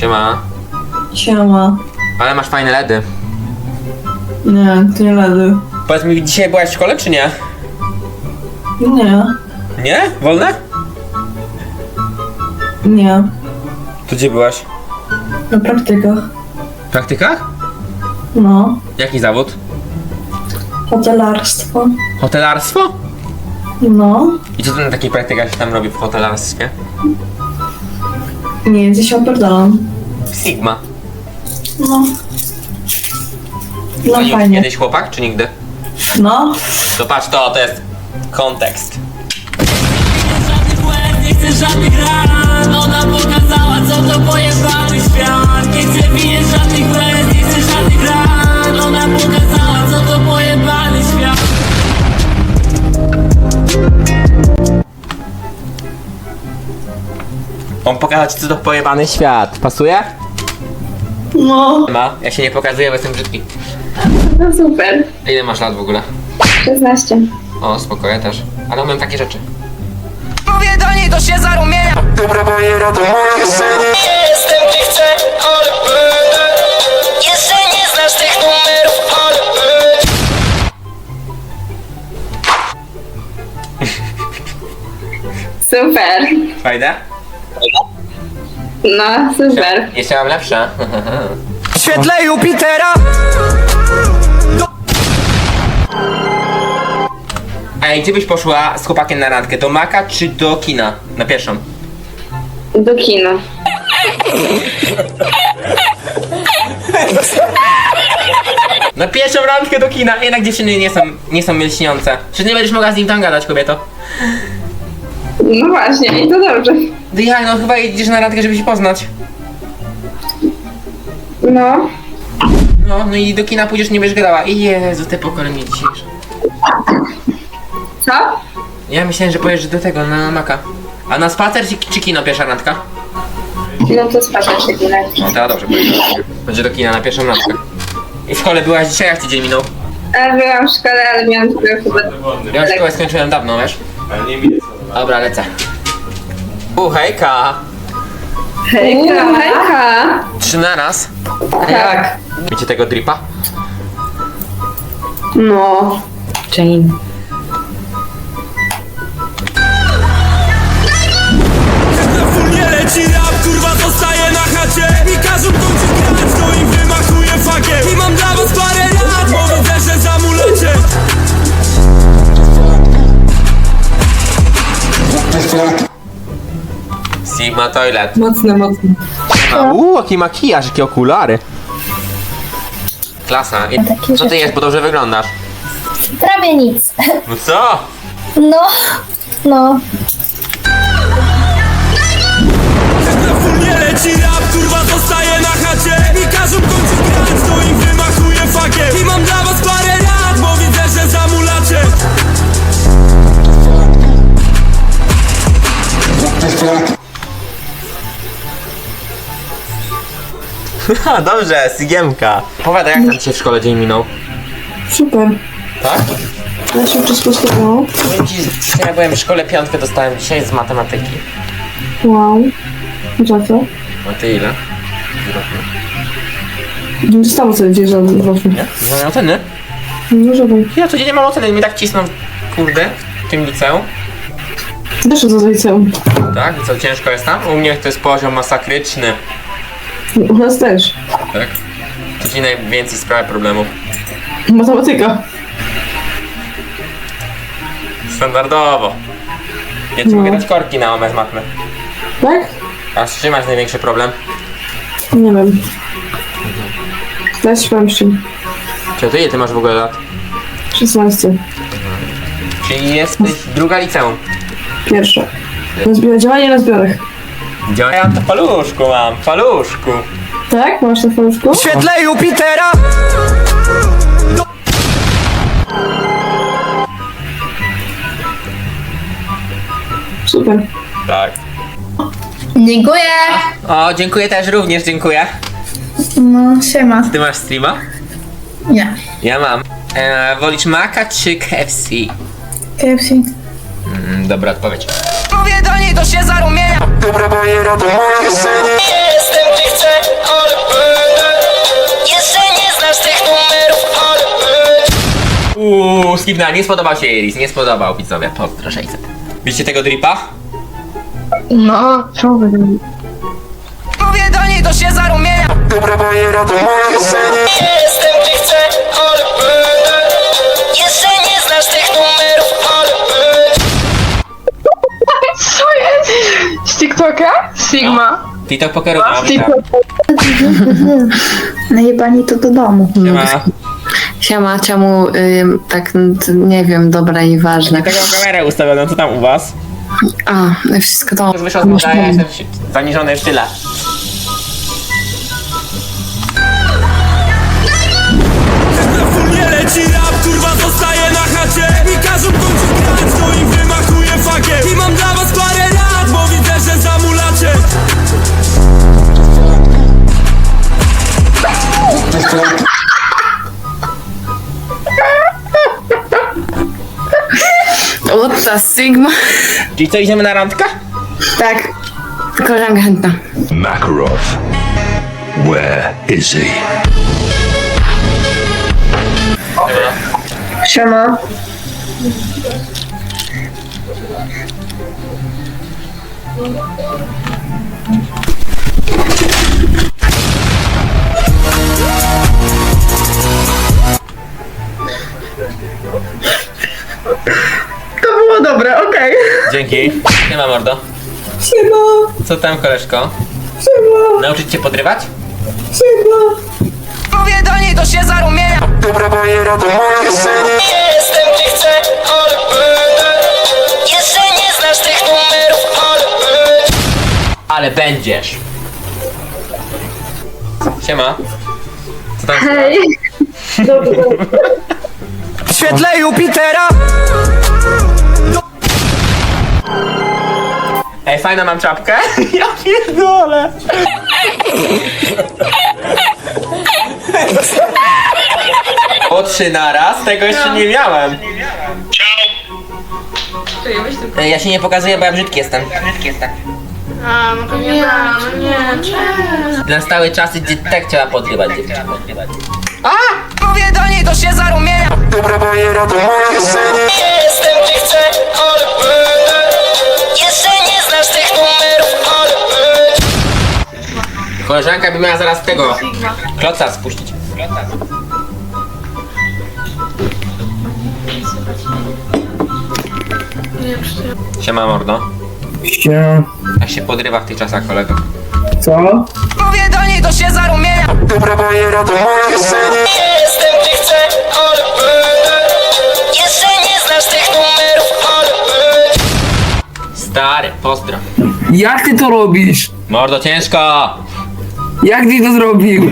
Siema. Siema. Ale masz fajne LEDy. Nie, to nie ledy. Powiedz mi, dzisiaj byłaś w szkole, czy nie? Nie, Nie? Wolne? nie. To gdzie byłaś? Na praktykach. W praktykach? No. Jaki zawód? Hotelarstwo. Hotelarstwo? No. I co ty na takich praktykach się tam robi w hotelarstwie? Nie, gdzieś opierdalam. Sigma. No. No Chodził fajnie. kiedyś chłopak, czy nigdy? No. To patrz, to, to jest kontekst. Nie chcę żadnych ran Ona pokazała co to pojebany świat Nie chcę widzieć żadnych łez Nie chcę żadnych ran Ona pokazała co to pojebany świat On pokazać, co to pojebany świat. Pasuje? No. Ma. Ja się nie pokazuję, bo jestem brzydki. No super. Ile masz lat w ogóle? 16. O, spokojnie też. Ale umiem takie rzeczy. Mówię do niej to się zarumienia Jestem gdzie chcę, ale będę Jeszcze nie znasz tych numerów, ale będę Super. Fajne? No, super. Jeszcze mam lepsze. W świetle Jupitera Ej, gdzie byś poszła z chłopakiem na randkę? Do Maka czy do kina? Na pierwszą. Do kina. Na pierwszą randkę do kina. Jednak dziewczyny nie są, nie są myślniące. Czy nie będziesz mogła z nim tam gadać, kobieto? No właśnie, i to dobrze. Jak, no chyba idziesz na randkę, żeby się poznać. No. No, no i do kina pójdziesz, nie będziesz gadała. I Jezu, te pokolenie dzisiejsze. Co? Ja myślałem, że pojedziesz do tego, na Maka. A na spacer czy, czy kino pierwsza randka? No to spacer się kina. No to dobrze powiedziałem. Będzie do kina na pierwszą randkę. I w szkole byłaś dzisiaj, jak ci dzień minął? A byłam w szkole, ale miałam tylko chyba... Ja już szkołę skończyłem dawno, wiesz? Dobra, lecę. U, hejka! Hejka. Hejka. Trzy na raz. Tak. Wiecie tego dripa? No. Jane. Sigma Toilet. Mocne, mocne. Uuu, jaki makijaż, jakie okulary. Klasa. I, co ty jest, bo dobrze wyglądasz? Prawie nic. No co? No, no. Na leci rap, kurwa zostaje na chacie I każą kończyć grać, to im wymachuje fakiem I mam dla was parę Dobrze, Sigiemka. Powiadaj, jak tam dzisiaj w szkole dzień minął? Super. Tak? Ja się wszystko stało. Powiem ci, że ja byłem w szkole piątkę, dostałem dzisiaj z matematyki. Wow. Za co? A ty ile? Nie dostało sobie gdzieś za właśnie. Nie oceny? No żaden. Ja codziennie mam oceny, mi tak cisną, kurde, w tym liceum. Też za liceum. Tak? I co, ciężko jest tam? U mnie to jest poziom masakryczny. U nas też. Tak? Codziennie więcej sprawia problemów. Matematyka. Standardowo. Ja ci No. mogę dać korki na OME z matmy. Tak? A z czym masz największy problem? Nie wiem. Ja się powiem z czym. Czy ty ile ty masz w ogóle lat? 16. Czyli jesteś druga liceum. Pierwsza. Na działanie na zbiorach. Ja to paluszku mam, paluszku. Tak? Masz na paluszku? W świetle Jupitera Super. Tak. Dziękuję. O, dziękuję też również, dziękuję. No, siema. Ty masz streama? Nie. Ja mam. E, wolisz Maka czy KFC? KFC. Mm, dobra odpowiedź. Mówię do niej to się zarumienia Dobra bajera to moje syny Nie jestem gdzie chcę, ale będę. Jeszcze nie znasz tych numerów, ale będę. Uuu, skipnę, nie spodobał się Iris, nie spodobał widzowie, pozdro 600 Widzicie tego dripa? No, co człowiek Mówię do niej, to się zarumienia Dobra bajera to moje syny Nie jestem TikToka? Sigma. TikTok pokerowa. Najebani to do domu. Siema. Siema, czemu y, tak, n- t- nie wiem, dobra i ważne. Tego kamerę ustawioną, co tam u was? A, wszystko to... Wyszło z moda, ja jestem si- zaniżony w tyle. Na leci rap, kurwa zostaje na chacie I każą kończyć grać, to im What the Sigma? Czyli co, idziemy na randkę? Tak. Koleżanka chętna. Makarov Where is he? Siema. Dzięki. Nie ma mordo. Siema, Co tam, koleżko? siema, Nauczyć cię podrywać? siema. Mówię do niej, to się zarumienia Dobra bajera to moje sen Jestem gdzie chcę, ale będę Jeszcze nie znasz tych numerów, ale będę Ale będziesz. Siema. Co tam? Hej. W świetle Jupitera Ej, fajną mam czapkę? Ja pierdolę. Po trzy naraz? Tego jeszcze nie miałem. Ej, Ja się nie pokazuję, bo ja brzydki jestem. Brzydki jestem. A, no to nie, no nie, Nastały czasy, gdzie tak trzeba podrywać dziewczyny. Mówię do niej, to się zarumienia Dobra bajera to moje sen Jestem gdzie chcę, ale Koleżanka by miała zaraz tego kloca spuścić. Siema mordo. Siema. Jak się podrywa w tych czasach kolego? Co? Mówię do niej, to się zarumienia Dobra bajera to moje sen Jestem gdzie chcę, ale będę Jeszcze nie znasz tych numerów, ale będę Stary, pozdro. Jak ty to robisz? Mordo, ciężko! Jak ty to zrobił?